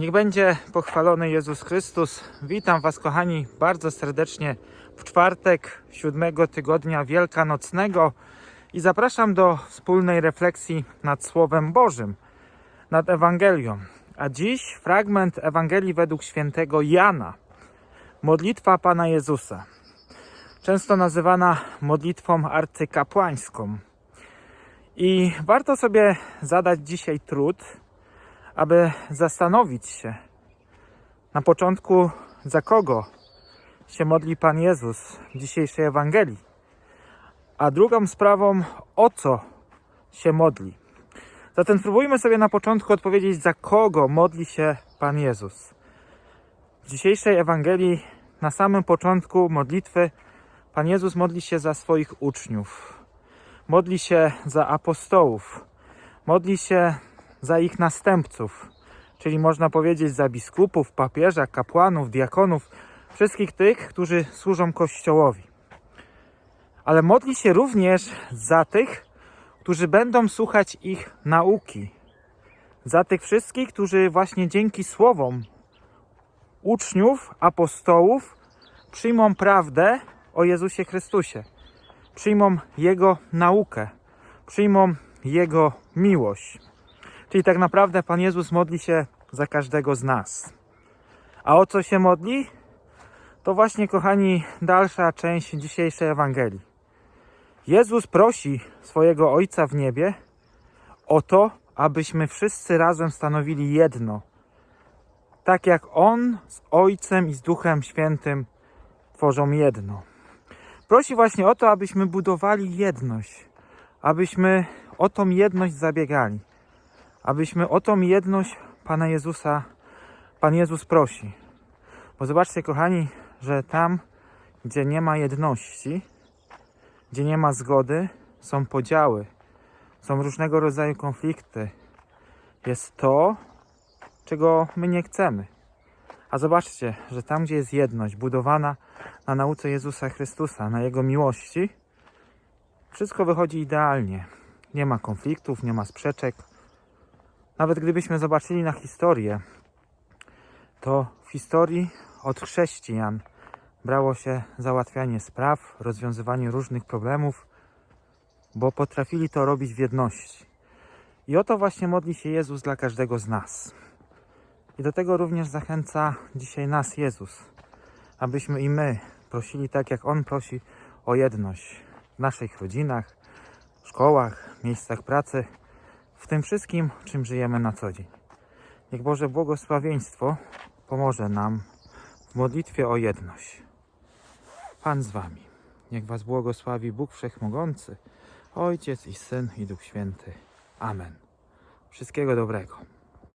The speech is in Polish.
Niech będzie pochwalony Jezus Chrystus. Witam Was, kochani, bardzo serdecznie w czwartek siódmego tygodnia wielkanocnego i zapraszam do wspólnej refleksji nad Słowem Bożym, nad Ewangelią. A dziś fragment Ewangelii według świętego Jana, modlitwa Pana Jezusa, często nazywana modlitwą arcykapłańską. I warto sobie zadać dzisiaj trud, aby zastanowić się na początku, za kogo się modli Pan Jezus w dzisiejszej Ewangelii, a drugą sprawą, o co się modli. Zatem spróbujmy sobie na początku odpowiedzieć, za kogo modli się Pan Jezus. W dzisiejszej Ewangelii, na samym początku modlitwy, Pan Jezus modli się za swoich uczniów, modli się za apostołów, modli się za ich następców, czyli można powiedzieć za biskupów, papieża, kapłanów, diakonów, wszystkich tych, którzy służą Kościołowi. Ale modli się również za tych, którzy będą słuchać ich nauki, za tych wszystkich, którzy właśnie dzięki słowom uczniów, apostołów przyjmą prawdę o Jezusie Chrystusie, przyjmą Jego naukę, przyjmą Jego miłość. Czyli tak naprawdę Pan Jezus modli się za każdego z nas. A o co się modli? To właśnie, kochani, dalsza część dzisiejszej Ewangelii. Jezus prosi swojego Ojca w niebie o to, abyśmy wszyscy razem stanowili jedno. Tak jak On z Ojcem i z Duchem Świętym tworzą jedno. Prosi właśnie o to, abyśmy budowali jedność, abyśmy o tą jedność zabiegali abyśmy o tą jedność Pana Jezusa, Pan Jezus prosi. Bo zobaczcie, kochani, że tam, gdzie nie ma jedności, gdzie nie ma zgody, są podziały, są różnego rodzaju konflikty. Jest to, czego my nie chcemy. A zobaczcie, że tam, gdzie jest jedność budowana na nauce Jezusa Chrystusa, na Jego miłości, wszystko wychodzi idealnie. Nie ma konfliktów, nie ma sprzeczek, nawet gdybyśmy zobaczyli na historię, to w historii od chrześcijan brało się załatwianie spraw, rozwiązywanie różnych problemów, bo potrafili to robić w jedności. I o to właśnie modli się Jezus dla każdego z nas. I do tego również zachęca dzisiaj nas Jezus, abyśmy i my prosili tak, jak On prosi o jedność w naszych rodzinach, szkołach, miejscach pracy w tym wszystkim, czym żyjemy na co dzień. Niech Boże błogosławieństwo pomoże nam w modlitwie o jedność. Pan z Wami. Niech Was błogosławi Bóg Wszechmogący, Ojciec i Syn i Duch Święty. Amen. Wszystkiego dobrego.